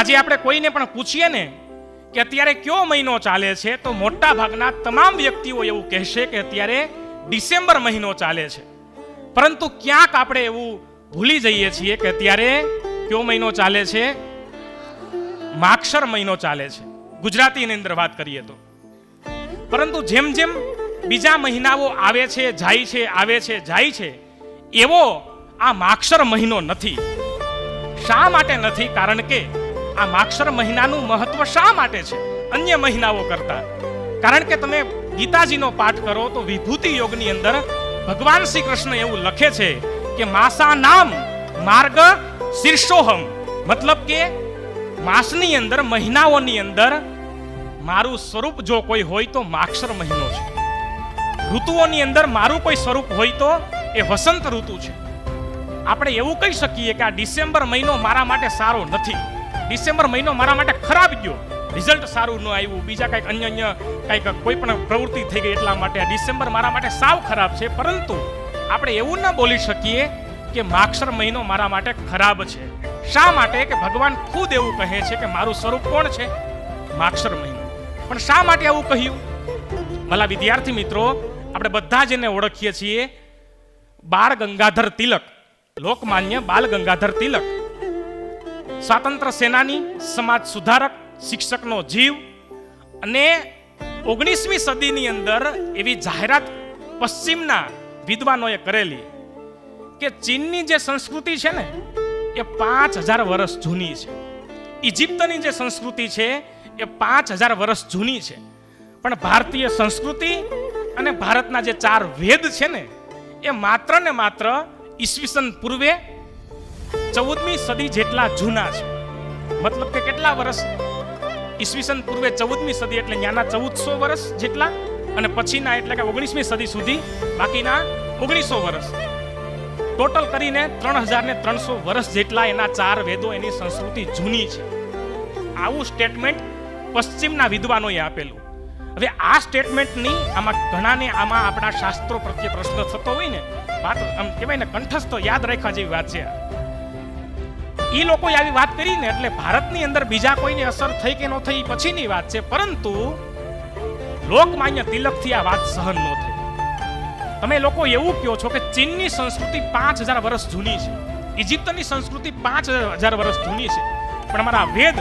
આજે આપણે કોઈને પણ પૂછીએ ને કે અત્યારે કયો મહિનો ચાલે છે, તો મોટા ભાગના તમામ વ્યક્તિઓ એવું કહેશે કે અત્યારે ડિસેમ્બર મહિનો ચાલે છે. પરંતુ ક્યાંક આપણે એવું ભૂલી જઈએ છીએ કે અત્યારે કયો મહિનો ચાલે છે? માક્ષર મહિનો ચાલે છે. ગુજરાતીની અંદર વાત કરીએ તો. પરંતુ જેમ જેમ બીજા મહિનાઓ આવે છે, જાય છે, આવે છે, જાય છે, એવો આ માક્ષર મહિનો નથી. શા માટે નથી? કારણ કે આ માક્ષર મહિનાનું મહત્વ શા માટે છે? અન્ય મહિનાઓ કરતા. કારણ કે તમે ગીતાજીનો પાઠ કરો તો વિભૂતિ યોગની અંદર ભગવાન શ્રી કૃષ્ણ એવું લખે છે કે માસા નામ માર્ગ શીર્ષોહમ. મતલબ કે માસની અંદર, મહિનાઓની અંદર મારું સ્વરૂપ જો કોઈ હોય તો માક્ષર મહિનો છે. ઋતુઓની અંદર મારું કોઈ સ્વરૂપ હોય તો એ વસંત ઋતુ છે. આપણે એવું કહી શકીએ કે આ ડિસેમ્બર મહિનો મારા માટે સારો નથી. ડિસેમ્બર મહિનો મારા માટે ખરાબ ગયો. રિઝલ્ટ સારું ન આવ્યું. બીજા કંઈક અન્ય અન્ય કંઈક કોઈ પણ પ્રવૃત્તિ થઈ ગઈ એટલા માટે. ડિસેમ્બર મારા માટે સાવ ખરાબ છે. પરંતુ આપણે એવું ન બોલી શકીએ કે માક્ષર મહિનો મારા માટે ખરાબ છે. શા માટે? કે ભગવાન ખુદ એવું કહે છે કે મારું સ્વરૂપ કોણ છે? માક્ષર મહિનો. પણ શા માટે આવું કહ્યું? ભલા વિદ્યાર્થી મિત્રો, આપણે બધા જ એને ઓળખીએ છીએ બાળ ગંગાધર તિલક. લોકમાન્ય બાલ ગંગાધર તિલક. સ્વાતંત્ર્ય સેનાની સમાજ સુધારક, શિક્ષકનો જીવ અને ઓગણીસમી સદીની અંદર એવી જાહેરાત પશ્ચિમના વિદ્વાનોએ કરેલી કે ચીનની જે સંસ્કૃતિ છે ને, એ પાંચ હજાર વર્ષ જૂની છે. ઇજિપ્તની જે સંસ્કૃતિ છે, એ પાંચ હજાર વર્ષ જૂની છે. પણ ભારતીય સંસ્કૃતિ અને ભારતના જે ચાર વેદ છે ને, એ માત્ર ને માત્ર ઈસવીસન પૂર્વે ચૌદમી સદી જેટલા જૂના છે. મતલબ કે કેટલા વર્ષ ઈસવીસન પૂર્વે ચૌદમી સદી એટલે ત્યાંના ચૌદસો વર્ષ જેટલા અને પછીના એટલે કે ઓગણીસમી સદી સુધી બાકીના ઓગણીસો વર્ષ ટોટલ કરીને ત્રણ હજાર ને ત્રણસો વર્ષ જેટલા એના ચાર વેદો એની સંસ્કૃતિ જૂની છે. આવું સ્ટેટમેન્ટ પશ્ચિમના વિદ્વાનોએ આપેલું. હવે આ સ્ટેટમેન્ટની આમાં ઘણાને આમાં આપણા શાસ્ત્રો પ્રત્યે પ્રશ્ન થતો હોય ને, વાત આમ કહેવાય ને, કંઠસ્થ યાદ રાખવા જેવી વાત છે ઈ લોકોએ આવી વાત કરી ને એટલે ભારતની અંદર બીજા કોઈને અસર થઈ કે ન થઈ પછીની વાત છે. પરંતુ લોકમાન્ય તિલકથી આ વાત સહન ન થઈ. તમે લોકો એવું કહો છો કે ચીનની સંસ્કૃતિ પાંચ હજાર વર્ષ જૂની છે. ઇજિપ્તની સંસ્કૃતિ પાંચ હજાર વર્ષ જૂની છે. પણ અમારા વેદ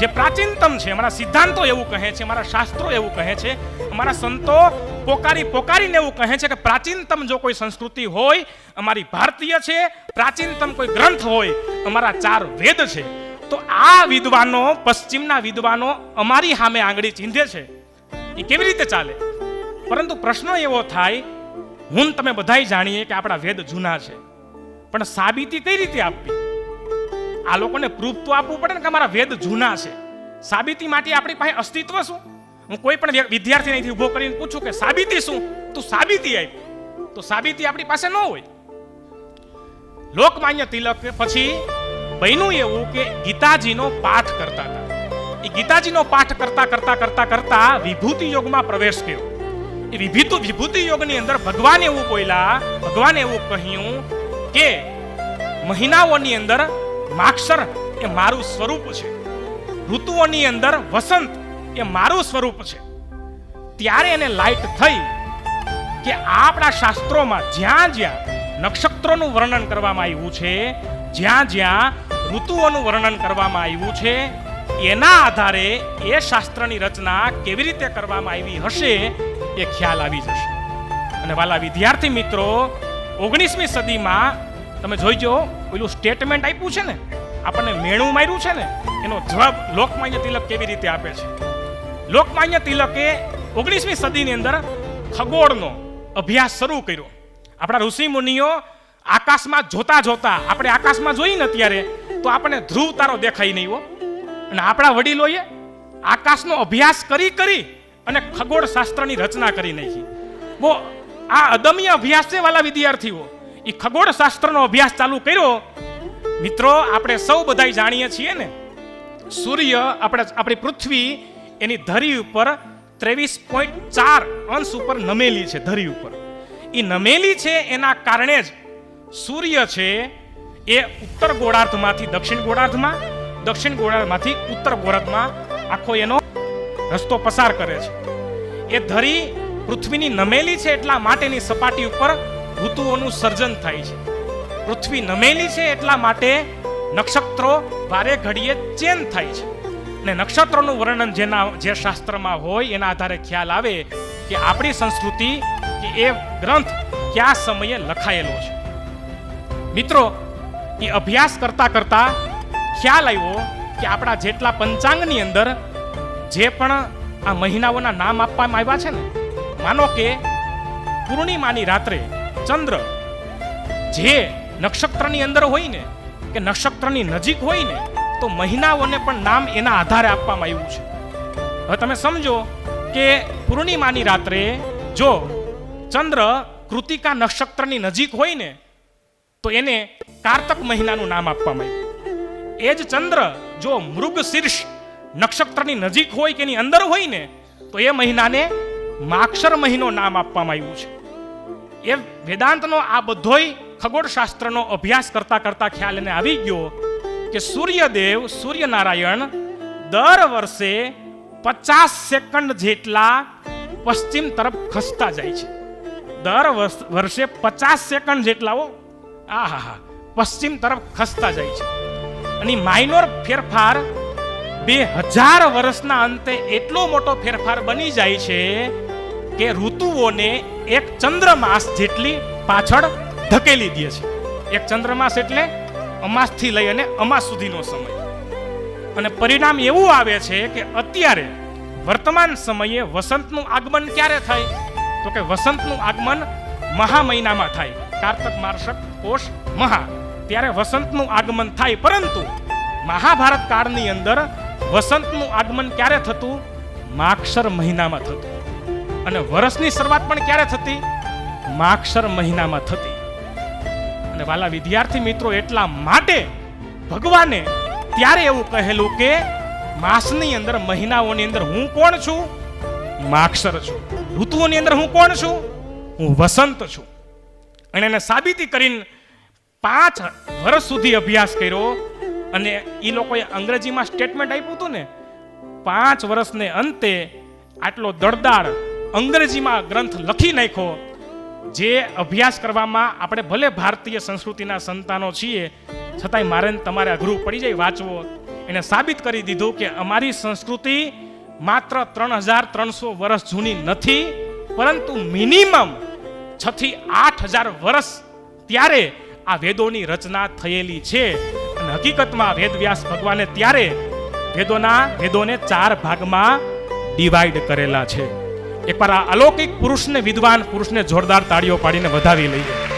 જે પ્રાચીનતમ છે, અમારા સિદ્ધાંતો એવું કહે છે, અમારા શાસ્ત્રો એવું કહે છે, અમારા સંતો પોકારી પોકારીને એવું કહે છે કે પ્રાચીનતમ જો કોઈ સંસ્કૃતિ હોય, અમારી ભારતીય છે, પ્રાચીનતમ કોઈ ગ્રંથ હોય, અમારા ચાર વેદ છે, તો આ વિદ્વાનો, પશ્ચિમના વિદ્વાનો અમારી સામે આંગળી ચીંધે છે. એ કેવી રીતે ચાલે? પરંતુ પ્રશ્ન એવો થાય, હું તમે બધાય જાણીએ કે આપણા વેદ જૂના છે, પણ સાબિતી કઈ રીતે આપવી? આ લોકોને પ્રૂફ તો આપવું પડે ને કે અમારા વેદ જૂના છે. સાબિતી માટે આપણી પાસે અસ્તિત્વ શું? હું કોઈ પણ વિદ્યાર્થી વિદ્યાર્થીને અહીંથી ઊભો કરીને પૂછું કે સાબિતી શું? તું સાબિતી આપી તો સાબિતી આપણી પાસે ન હોય. લોકમાન્ય તિલક પછી બન્યું એવું કે ગીતાજીનો પાઠ કરતા હતા. એ ગીતાજીનો પાઠ કરતા કરતા કરતા કરતા વિભૂતિ યોગમાં પ્રવેશ કર્યો. એ વિભૂતિ વિભૂતિ યોગની અંદર ભગવાન એવું બોલ્યા, ભગવાન એવું કહ્યું કે મહિનાઓની અંદર માક્ષર એ મારું સ્વરૂપ છે. ઋતુઓની અંદર વસંત એ મારું સ્વરૂપ છે. ત્યારે એને લાઈટ થઈ કે આપણા શાસ્ત્રોમાં જ્યાં જ્યાં નક્ષત્રોનું વર્ણન કરવામાં આવ્યું છે, જ્યાં જ્યાં ઋતુઓનું વર્ણન કરવામાં આવ્યું છે, એના આધારે એ શાસ્ત્રની રચના કેવી રીતે કરવામાં આવી હશે એ ખ્યાલ આવી જશે. અને વાલા વિદ્યાર્થી મિત્રો, ઓગણીસમી સદીમાં તમે જોઈજો પેલું સ્ટેટમેન્ટ આપ્યું છે ને, આપણને મેણું માર્યું છે ને, એનો જવાબ લોકમાન્ય તિલક કેવી રીતે આપે છે? લોકમાન્ય તિલકે ઓગણીસમી સદીની અંદર ખગોળનો અભ્યાસ શરૂ કર્યો. આપણા ઋષિ મુનિઓ આકાશમાં જોતા જોતા, આપણે આકાશમાં જોઈએ ને અત્યારે, તો આપણને ધ્રુવ તારો દેખાય નહીં હો. અને આપણા વડીલોએ આકાશનો અભ્યાસ કરી કરી અને ખગોળ શાસ્ત્રની રચના કરી નાખી. બો, આ અદમ્ય અભ્યાસ છે વાલા વિદ્યાર્થીઓ. એ ખગોળ શાસ્ત્રનો અભ્યાસ ચાલુ કર્યો. મિત્રો, આપણે સૌ બધાય જાણીએ છીએ ને, સૂર્ય આપણે આપણી પૃથ્વી એની ધરી ઉપર ત્રેવીસ પોઈન્ટ ચાર અંશ ઉપર નમેલી છે, ધરી ઉપર. એ નમેલી છે એના કારણે જ સૂર્ય છે એ ઉત્તર ગોળાર્ધમાંથી દક્ષિણ ગોળાર્ધમાં, દક્ષિણ ગોળાર્ધમાંથી ઉત્તર ગોળાર્ધમાં આખો એનો રસ્તો પસાર કરે છે. એ ધરી પૃથ્વીની નમેલી છે એટલા માટેની સપાટી ઉપર ઋતુઓનું સર્જન થાય છે. પૃથ્વી નમેલી છે એટલા માટે નક્ષત્રો વારે ઘડીએ ચેન્જ થાય છે. અને નક્ષત્રોનું વર્ણન જેના, જે શાસ્ત્રમાં હોય એના આધારે ખ્યાલ આવે કે આપણી સંસ્કૃતિ, કે એ ગ્રંથ કયા સમયે લખાયેલો છે. મિત્રો, એ અભ્યાસ કરતા કરતા ખ્યાલ આવ્યો કે આપણા જેટલા પંચાંગની અંદર જે પણ આ મહિનાઓના નામ આપવામાં આવ્યા છે ને, માનો કે પૂર્ણિમાની રાત્રે ચંદ્ર, જે નક્ષત્રની અંદર હોય ને કે નક્ષત્રની નજીક હોય ને તો મહિનાઓને પણ નામ એના આધારે આપવામાં આવ્યું છે. હવે તમે સમજો કે પૂર્ણિમાની રાત્રે જો ચંદ્ર કૃતિકા નક્ષત્રની નજીક હોય ને તો એને કારતક મહિનાનું નામ આપવામાં આવ્યું. એ જ ચંદ્ર જો મૃગ શીર્ષ નક્ષત્રની નજીક હોય કે એની અંદર હોય ને તો એ મહિનાને માક્ષર મહિનો નામ આપવામાં આવ્યું છે. એ વેદાંતનો આ બધોય ખગોળશાસ્ત્રનો અભ્યાસ કરતા કરતા ખ્યાલ એને આવી ગયો કે સૂર્યદેવ, સૂર્યનારાયણ દર વર્ષે પચાસ સેકન્ડ જેટલા પશ્ચિમ તરફ ખસતા જાય છે. દર વર્ષ- પચાસ સેકન્ડ જેટલા આ હા. હા પશ્ચિમ તરફ ખસતા જાય છે. અને માઇનોર ફેરફાર બે હજાર વર્ષના અંતે એટલો મોટો ફેરફાર બની જાય છે કે ઋતુઓને એક ચંદ્રમાસ જેટલી પાછળ ધકેલી દે છે. એક ચંદ્રમાસ એટલે અમાસથી લઈ અને અમાસ સુધીનો સમય. અને પરિણામ એવું આવે છે કે અત્યારે વર્તમાન સમયે વસંતનું આગમન ક્યારે થાય? તો કે વસંતનું આગમન મહા મહિનામાં થાય. કાર્તક માર્શક પોષ, મહા. ત્યારે વસંતનું આગમન થાય. પરંતુ મહાભારત કાળની અંદર વસંતનું આગમન ક્યારે થતું? માક્ષર મહિનામાં થતું. અને વર્ષની શરૂઆત પણ ક્યારે થતી? માક્ષર મહિનામાં થતી. અને વાલા વિદ્યાર્થી મિત્રો, એટલા માટે ભગવાને ત્યારે એવું કહેલું કે, માસની અંદર, મહિનાઓની અંદર હું કોણ છું? માક્ષર છું. ઋતુઓની અંદર હું કોણ છું? હું વસંત છું. અને એને સાબિતી કરીને પાંચ વર્ષ સુધી અભ્યાસ કર્યો. અને એ લોકોએ અંગ્રેજીમાં સ્ટેટમેન્ટ આપ્યું હતું ને, પાંચ વર્ષને અંતે આટલો દળદાર અંગ્રેજીમાં ગ્રંથ લખી નાખ્યો, જે અભ્યાસ કરવામાં આપણે ભલે ભારતીય સંસ્કૃતિના સંતાનો છીએ, છતાંય મારે તમારે અઘરું પડી જાય વાંચવો. એને સાબિત કરી દીધું કે અમારી સંસ્કૃતિ માત્ર ત્રણ હજાર ત્રણસો વર્ષ જૂની નથી, પરંતુ મિનિમમ છથી આઠ હજાર વર્ષ ત્યારે આ વેદોની રચના થયેલી છે. અને હકીકતમાં વેદવ્યાસ ભગવાને ત્યારે વેદોના, વેદોને ચાર ભાગમાં ડિવાઈડ કરેલા છે. એકવાર આ અલૌકિક પુરુષને વિદ્વાન પુરુષને જોરદાર તાળીઓ પાડીને વધાવી લઈએ.